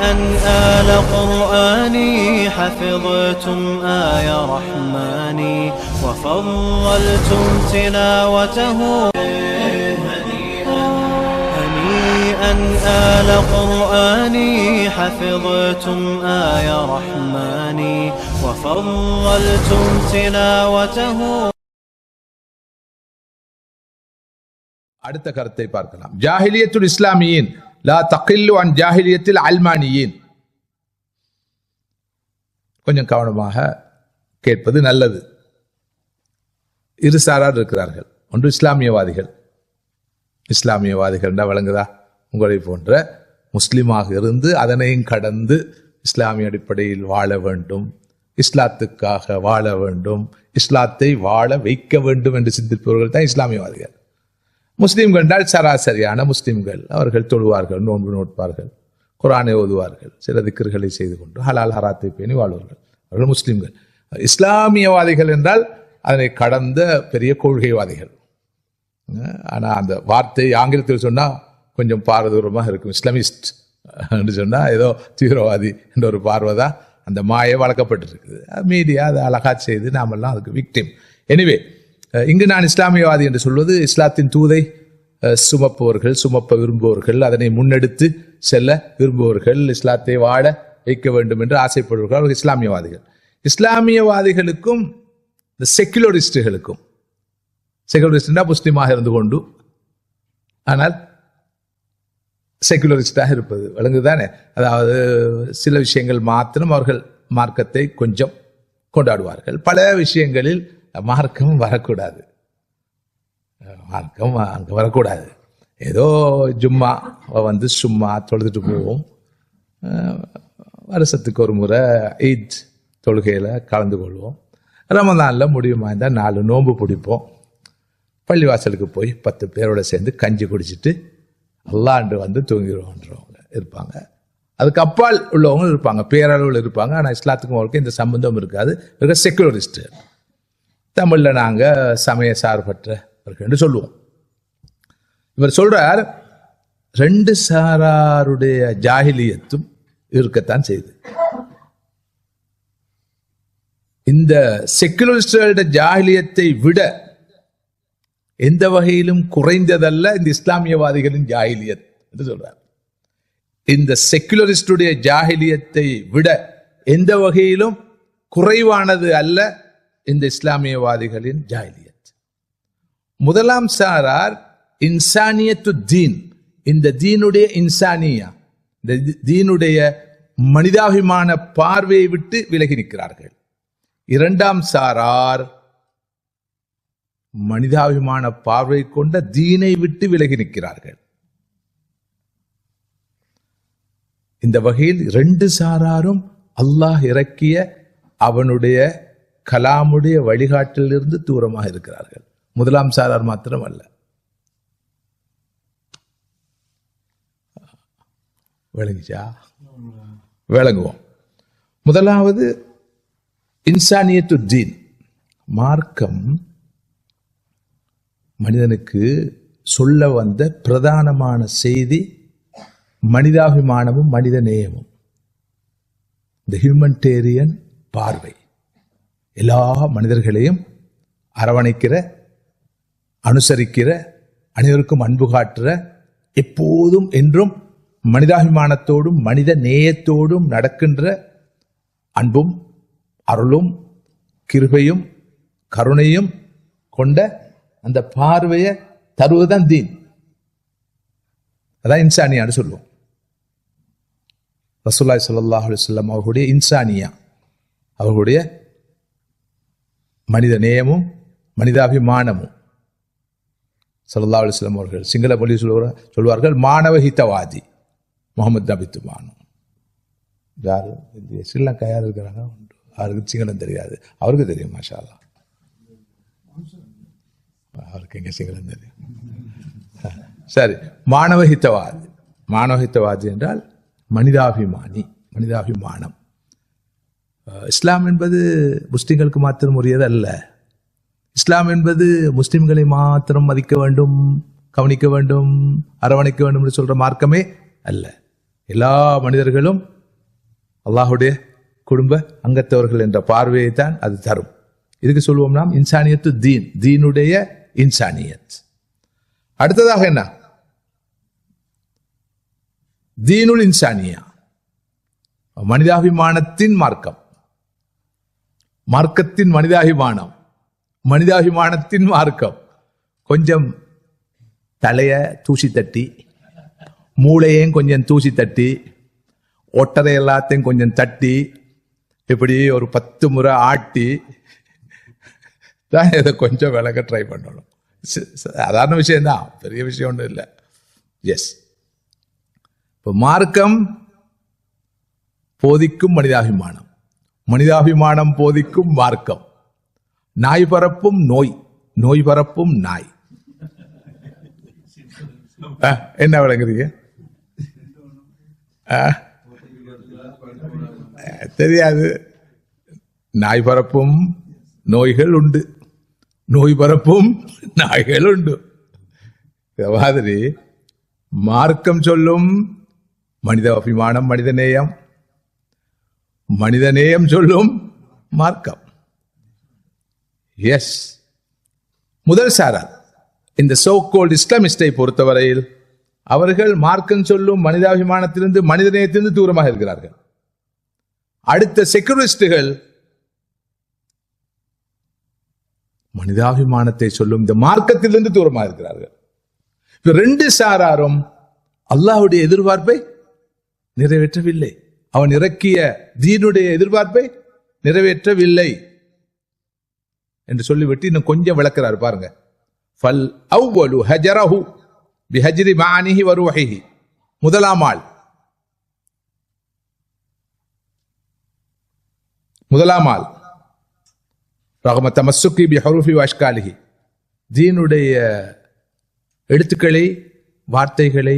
هنيئا آل قرآني حفظتم آي رحماني وفضلتم تلاوته هنيئا آل قرآني حفظتم آي رحماني وفضلتم تلاوته அடுத்த கருத்தை பார்க்கலாம் ஜாஹிலியத்துல் இஸ்லாமியின் லா தகில்லு அன் ஜாஹிலியத்தில் அல்மானியின் கொஞ்சம் கவனமாக கேட்பது நல்லது. இரு சாரார் இருக்கிறார்கள். ஒன்று இஸ்லாமியவாதிகள். இஸ்லாமியவாதிகள் விளங்குதா? உங்களை போன்ற முஸ்லீமாக இருந்து அதனையும் கடந்து இஸ்லாமிய அடிப்படையில் வாழ வேண்டும். இஸ்லாத்துக்காக வாழ வேண்டும். இஸ்லாத்தை வாழ வைக்க வேண்டும் என்று சிந்திப்பவர்கள் தான் இஸ்லாமியவாதிகள். முஸ்லீம்கள் என்றால் சராசரியான முஸ்லீம்கள். அவர்கள் தொழுவார்கள் நோன்பு நோட்பார்கள் குரானை ஓதுவார்கள் சில திக்கர்களை செய்து கொண்டு ஹலால் ஹராத்தை பேணி வாழ்வார்கள். அவர்கள் முஸ்லீம்கள். இஸ்லாமியவாதிகள் என்றால் அதனை கடந்த பெரிய கொள்கைவாதிகள். ஆனால் அந்த வார்த்தை ஆங்கிலத்தில் சொன்னால் கொஞ்சம் பாரதூரமாக இருக்கும். இஸ்லாமிஸ்ட் என்று சொன்னால் ஏதோ தீவிரவாதி என்ற ஒரு பார்வை தான் அந்த மாயை வளர்க்கப்பட்டிருக்குது. மீடியா அதை அழகாக செய்து நாமெல்லாம் அதுக்கு விக்டிம் எனிவே இங்கு நான் இஸ்லாமியவாதி என்று சொல்வது இஸ்லாத்தின் தூதை சுமப்பவர்கள் சுமப்ப விரும்புபவர்கள் அதனை முன்னெடுத்து செல்ல விரும்புபவர்கள் இஸ்லாத்தை வாழ வைக்க வேண்டும் என்று ஆசைப்படுவார்கள் அவர்கள் இஸ்லாமியவாதிகள். இஸ்லாமியவாதிகளுக்கும் இந்த செக்குலரிஸ்டுகளுக்கும் செக்குலரிஸ்ட்னா முஸ்லீமாக இருந்து கொண்டு ஆனால் செக்குலரிஸ்டாக இருப்பது விளங்குதானே அதாவது சில விஷயங்கள் மாத்திரம் அவர்கள் மார்க்கத்தை கொஞ்சம் கொண்டாடுவார்கள். பல விஷயங்களில் மார்க்கம் வரக்கூடாது. மார்க்கம் அங்கே வரக்கூடாது. ஏதோ ஜும்மா வந்து சும்மா தொழுதுட்டு போவோம். வருஷத்துக்கு ஒரு முறை ஈத் தொழுகையில் கலந்து கொள்வோம். ரமதானில் முடியுமா இருந்தால் நாலு நோன்பு பிடிப்போம். பள்ளிவாசலுக்கு போய் பத்து பேரோடு சேர்ந்து கஞ்சி குடிச்சிட்டு அல்லாண்டு வந்து தூங்கிடுவோன்றவங்க இருப்பாங்க. அதுக்கு அப்பால் உள்ளவங்க இருப்பாங்க. பேரளவில் இருப்பாங்க. ஆனால் இஸ்லாத்துக்கும் அவருக்கு இந்த சம்பந்தம் இருக்காது. இருக்க செக்குலரிஸ்ட்டு தமிழில் நாங்கள் சமய சார்பற்றவர்கள் என்று சொல்லுவோம். இவர் சொல்றார் ரெண்டு சாராருடைய ஜாகிலியத்தும் இருக்கத்தான் செய்து. இந்த செக்குலரிஸ்டுடைய ஜாகிலியத்தை விட எந்த வகையிலும் குறைந்ததல்ல இந்த இஸ்லாமியவாதிகளின் ஜாகிலியத் என்று சொல்றார். இந்த செக்குலரிஸ்டுடைய ஜாகிலியத்தை விட எந்த வகையிலும் குறைவானது அல்ல இந்த இஸ்லாமியவாதிகளின் ஜாகிலியத். முதலாம் சாரார் இன்சானியத்து தீன். இந்த தீனுடைய இன்சானியா. இந்த தீனுடைய மனிதாபிமான பார்வையை விட்டு விலகி நிற்கிறார்கள். இரண்டாம் சாரார் மனிதாபிமான பார்வை கொண்ட தீனை விட்டு விலகி நிற்கிறார்கள். இந்த வகையில் ரெண்டு சாராரும் அல்லாஹ் இறக்கிய அவனுடைய கலாமுடைய வழிகாட்டிலிருந்து தூரமாக இருக்கிறார்கள். முதலாம் சாரார் மாத்திரம் அல்ல விளங்குச்சா? விளங்குவோம். முதலாவது இன்சானியத்து தீன் மார்க்கம் மனிதனுக்கு சொல்ல வந்த பிரதானமான செய்தி மனிதாபிமானமும் மனித நேயமும் இந்த ஹியூமன்டேரியன் பார்வை. எல்லா மனிதர்களையும் அரவணைக்கிற அனுசரிக்கிற அனைவருக்கும் அன்பு காட்டுற எப்போதும் என்றும் மனிதாபிமானத்தோடும் மனித நேயத்தோடும் நடக்கின்ற அன்பும் அருளும் கிருபையும் கருணையும் கொண்ட அந்த பார்வையை தருவதுதான் தீன். அதான் இன்சானியான்னு சொல்லுவோம். ரசூல்லாய் சல்லாஹ் அலுவலம் அவர்களுடைய இன்சானியா. அவர்களுடைய மனித நேயமும் மனிதாபிமானமும். சல்லா அலிஸ்லாம் அவர்கள் சிங்கள மொழி சொல்லுவார் சொல்வார்கள் மாணவ ஹிதவாதி. முகமது நபித்துமானும் யாரு? இந்த ஸ்ரீலங்கா யார் இருக்கிறாங்க? உண்டு. அவருக்கு சிங்களம் தெரியாது. அவருக்கு தெரியும் மாஷா அவருக்கு எங்கே சிங்களம் தெரியும்? சரி மானவஹித்தவாதி மானவஹித்தவாதி என்றால் மனிதாபிமானி மனிதாபிமானம். இஸ்லாம் என்பது முஸ்லிம்களுக்கு மாத்திரம் உரியது அல்ல இஸ்லாம் என்பது முஸ்லிம்களை மாத்திரம் மதிக்க வேண்டும் கவனிக்க வேண்டும் அரவணைக்க வேண்டும் என்று சொல்ற மார்க்கமே அல்ல. எல்லா மனிதர்களும் அல்லாஹுடைய குடும்ப அங்கத்தவர்கள் என்ற பார்வையை தான் அது தரும். இதுக்கு சொல்லுவோம் நாம் இன்சானியத்து தீன் தீனுடைய இன்சானியத். அடுத்ததாக என்ன? தீனுல் இன்சானியா. மனிதாபிமானத்தின் மார்க்கம். மார்க்கத்தின் மனிதாபிமானம். மனிதாபிமானத்தின் மார்க்கம். கொஞ்சம் தலைய தூசி தட்டி மூளையையும் கொஞ்சம் தூசி தட்டி ஒட்டரை எல்லாத்தையும் கொஞ்சம் தட்டி இப்படி ஒரு பத்து முறை ஆட்டி தான் இதை கொஞ்சம் விளக்க ட்ரை பண்ணணும். ச- சாதாரண விஷயம்தான் பெரிய விஷயம் ஒன்றும் இல்லை. எஸ் இப்போ மார்க்கம் போதிக்கும் மனிதாபிமானம். மனிதாபிமானம் போதிக்கும் மார்க்கம். நாய் பரப்பும் நோய் நோய் பரப்பும் நாய். ஆ, என்ன விளங்குறீங்க தெரியாது. நாய் பரப்பும் நோய்கள் உண்டு. நோய் பரப்பும் நாய்கள் உண்டு. இந்த மாதிரி மார்க்கம் சொல்லும் மனித அபிமானம் மனிதநேயம் மனிதநேயம் சொல்லும் மார்க்கம். எஸ் முதல் சாரார் இந்த சோ சோகோல்ட் இஸ்லாமிஸ்டை பொறுத்தவரையில் அவர்கள் மார்க்கம் சொல்லும் மனிதாபிமானத்திலிருந்து மனிதநேயத்திலிருந்து தூரமாக இருக்கிறார்கள். அடுத்த செக்குரிஸ்டுகள் மனிதாபிமானத்தை சொல்லும் இந்த மார்க்கத்திலிருந்து தூரமாக இருக்கிறார்கள். ரெண்டு சாராரும் அல்லாஹ்வுடைய எதிர்பார்ப்பை நிறைவேற்றவில்லை. அவன் இறக்கிய தீனுடைய எதிர்பார்ப்பை நிறைவேற்றவில்லை. என்று சொல்லிவிட்டு இன்னும் கொஞ்சம் விளக்குறாரு பாருங்க. ஃபல் அவ்வலு ஹஜரஹு பிஹஜ்ரி மானிஹி வருவஹிஹி. முதலாம் ஆள். முதலாம் ஆள். ரகம தமசுக்கி பி ஹருஃபி வாஷ்காலிஹி. தீனுடைய எழுத்துக்களை வார்த்தைகளை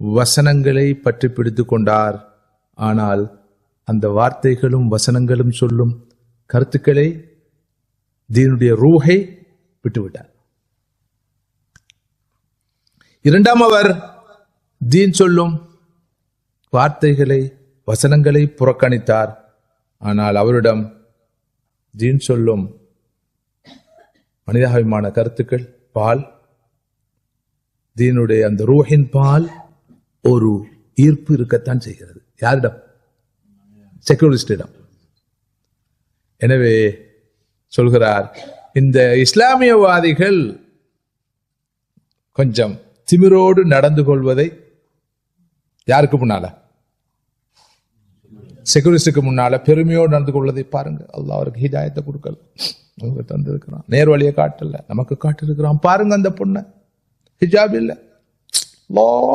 வசனங்களை பற்றி பிடித்து கொண்டார். ஆனால் அந்த வார்த்தைகளும் வசனங்களும் சொல்லும் கருத்துக்களை தீனுடைய ரூஹை விட்டுவிட்டார். இரண்டாம் அவர் தீன் சொல்லும் வார்த்தைகளை வசனங்களை புறக்கணித்தார். ஆனால் அவரிடம் தீன் சொல்லும் மனிதாபிமான கருத்துக்கள் பால் தீனுடைய அந்த ரூஹின் பால் ஒரு ஈர்ப்பு இருக்கத்தான் செய்கிறது. யாரிடம்? செக்யூரிஸ்டிடம். எனவே சொல்கிறார். இந்த இஸ்லாமியவாதிகள் கொஞ்சம் திமிரோடு நடந்து கொள்வதை யாருக்கு முன்னால? செக்யூரிஸ்டுக்கு முன்னால பெருமையோடு நடந்து கொள்வதை பாருங்க. அல்லாஹ் அவருக்கு ஹிதாயத்தை கொடுக்கல. நமக்கு தந்திருக்கிறான். நேர் வழியை காட்டல. நமக்கு காட்டிருக்கிறான். பாருங்க அந்த பொண்ணை. ஹிஜாப் இல்லை. லா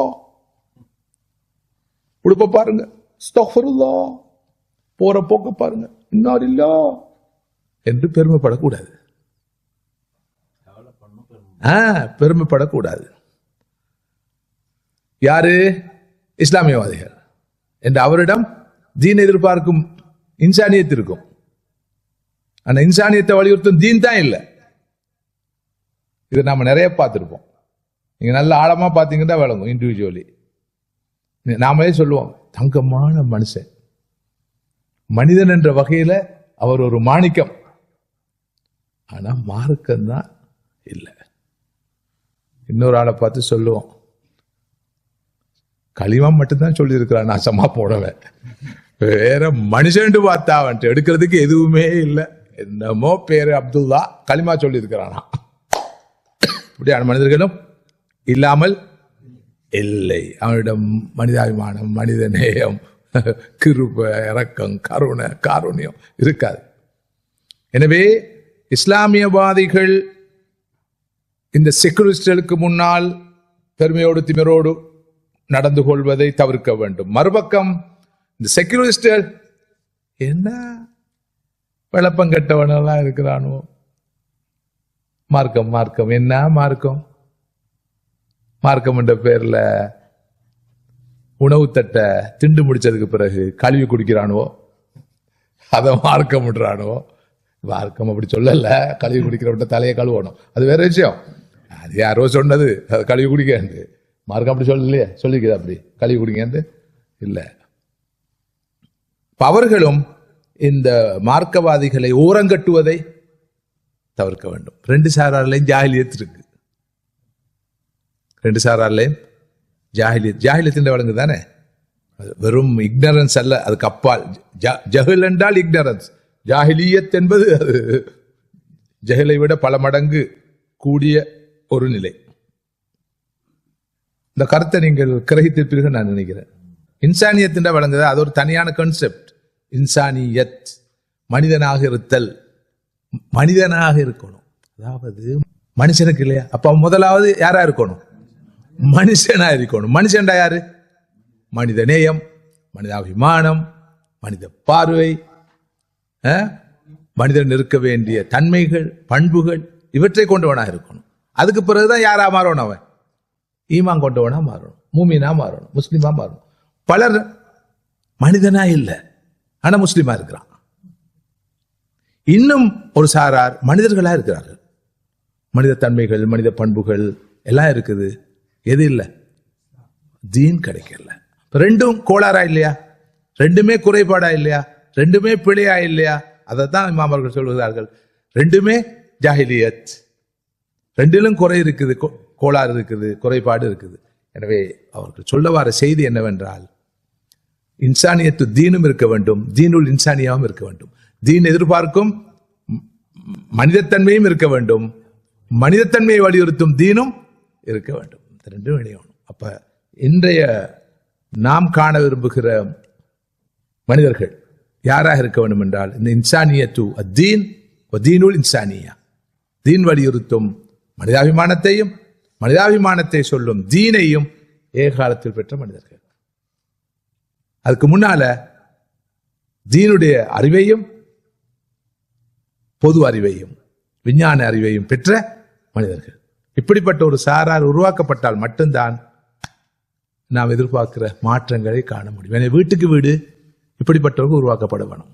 உடுப்ப பாருங்க. போற போக்க பாருங்க. இன்னொரு இல்லா என்று பெருமைப்படக்கூடாது. ஆ பெருமைப்படக்கூடாது. யாரு? இஸ்லாமியவாதிகள். என்று அவரிடம் தீன் எதிர்பார்க்கும் இன்சானியத் இருக்கும் இன்சானியத்தை வலியுறுத்தும் தீன் தான் இல்லை. இதை நம்ம நிறைய பார்த்துருப்போம். நீங்க நல்ல ஆழமா பார்த்தீங்கன்னா விளங்கும் இண்டிவிஜுவலி நாமளே சொல்லுவோம் தங்கமான மனுஷன். மனிதன் என்ற வகையில் அவர் ஒரு மாணிக்கம். ஆனால் மார்க்கம் தான் இல்லை. இன்னொரு ஆளை பார்த்து சொல்லுவோம். களிமா மட்டும்தான் சொல்லியிருக்கிறான் நாசமா போடவன் வேற மனுஷன்ட்டு பார்த்தா அவன்ட்டு எடுக்கிறதுக்கு எதுவுமே இல்லை. என்னமோ பேரு அப்துல்லா களிமா சொல்லியிருக்கிறானா. இப்படியான மனிதர்களும் இல்லாமல் இல்லை. அவனிடம் மனிதாபிமானம் மனித நேயம் கிருப இறக்கம் கருணை காருண்யம் இருக்காது. எனவே இஸ்லாமியவாதிகள் இந்த செக்குரிஸ்டுகளுக்கு முன்னால் பெருமையோடு திமிரோடு நடந்து கொள்வதை தவிர்க்க வேண்டும். மறுபக்கம் இந்த செக்குரிஸ்டுகள் என்ன விளப்பம் கெட்டவனெல்லாம் இருக்கிறானோ? மார்க்கம் மார்க்கம். என்ன மார்க்கம்? மார்க்கம் என்ற பேர்ல உணவு தட்டை திண்டு முடிச்சதுக்கு பிறகு கழுவி குடிக்கிறானுவோ அதை மார்க்கம் விடுறானுவோ மார்க்கம் அப்படி சொல்லல. கழுவி குடிக்கிறவட்ட தலையை கழுவணும். அது வேற விஷயம். அது யாரோ சொன்னது. அதை கழுவி குடிக்காண்டு மார்க்கம் அப்படி சொல்லலையே சொல்லிக்கிறா அப்படி. கழுவி குடிக்காண்டு இல்லை. பவர்களும் அவர்களும் இந்த மார்க்கவாதிகளை ஓரங்கட்டுவதை தவிர்க்க வேண்டும். ரெண்டு சாரார்லையும் ஜாகிலியத் இருக்கு. ரெண்டு சாரார்லையும் ஜாகிலியத் ஜாகிலியத்தின் வழங்கு தானே அது வெறும் இக்னரன்ஸ் அல்ல. அதுக்கு அப்பால். ஜ- ஜஹல் என்றால் இக்னரன்ஸ் ஜாஹிலியத் என்பது அது. ஜஹலை விட பல மடங்கு கூடிய ஒரு நிலை. இந்த கருத்தை நீங்கள் கிரகித்திருப்பீர்கள் நான் நினைக்கிறேன். இன்சானியத்தின் வழங்குது அது ஒரு தனியான கான்செப்ட் இன்சானியத் மனிதனாக இருத்தல் மனிதனாக இருக்கணும். அதாவது மனுஷனுக்கு இல்லையா? அப்ப முதலாவது யாரா இருக்கணும்? மனுஷனா இருக்கணும். மனுஷன்டா யாரு? மனித நேயம் மனிதாபிமானம் மனித பார்வை மனிதன் இருக்க வேண்டிய தன்மைகள் பண்புகள் இவற்றை கொண்டவனாக இருக்கணும். அதுக்கு பிறகுதான் யாரா மாறணும் அவன்? ஈமான் கொண்டவனா மாறணும் மூமினா மாறணும் முஸ்லிமா மாறணும். பலர் மனிதனா இல்லை ஆனா முஸ்லிமா இருக்கிறான். இன்னும் ஒரு சாரார் மனிதர்களா இருக்கிறார்கள். மனித தன்மைகள் மனித பண்புகள் எல்லாம் இருக்குது. எது இல்லை? தீன் கிடைக்கல. ரெண்டும் கோளாறா இல்லையா? ரெண்டுமே குறைபாடா இல்லையா? ரெண்டுமே பிழையா இல்லையா? அதை தான் மாமர்கள் சொல்கிறார்கள். ரெண்டுமே ஜாஹிலியத். ரெண்டிலும் குறை இருக்குது கோ- கோளாறு இருக்குது குறைபாடு இருக்குது. எனவே அவர்கள் சொல்ல வர செய்தி என்னவென்றால் இன்சானியத்து தீனும் இருக்க வேண்டும் தீனுள் இன்சானியாவும் இருக்க வேண்டும். தீன் எதிர்பார்க்கும் மனிதத்தன்மையும் இருக்க வேண்டும். மனிதத்தன்மையை வலியுறுத்தும் தீனும் இருக்க வேண்டும். இந்த ரெண்டும் இணையணும் அப்ப இன்றைய நாம் காண விரும்புகிற மனிதர்கள் யாராக இருக்க வேண்டும் என்றால் இந்த இன்சானியத்து அத்தீன் தீனுல் இன்சானியா. தீன் வலியுறுத்தும் மனிதாபிமானத்தையும் மனிதாபிமானத்தை சொல்லும் தீனையும் ஏகாலத்தில் பெற்ற மனிதர்கள். அதுக்கு முன்னால தீனுடைய அறிவையும் பொது அறிவையும் விஞ்ஞான அறிவையும் பெற்ற மனிதர்கள். இப்படிப்பட்ட ஒரு சாரார் உருவாக்கப்பட்டால் மட்டும்தான் நாம் எதிர்பார்க்கிற மாற்றங்களை காண முடியும். எனவே வீட்டுக்கு வீடு இப்படிப்பட்டவர்கள் உருவாக்கப்பட வேணும்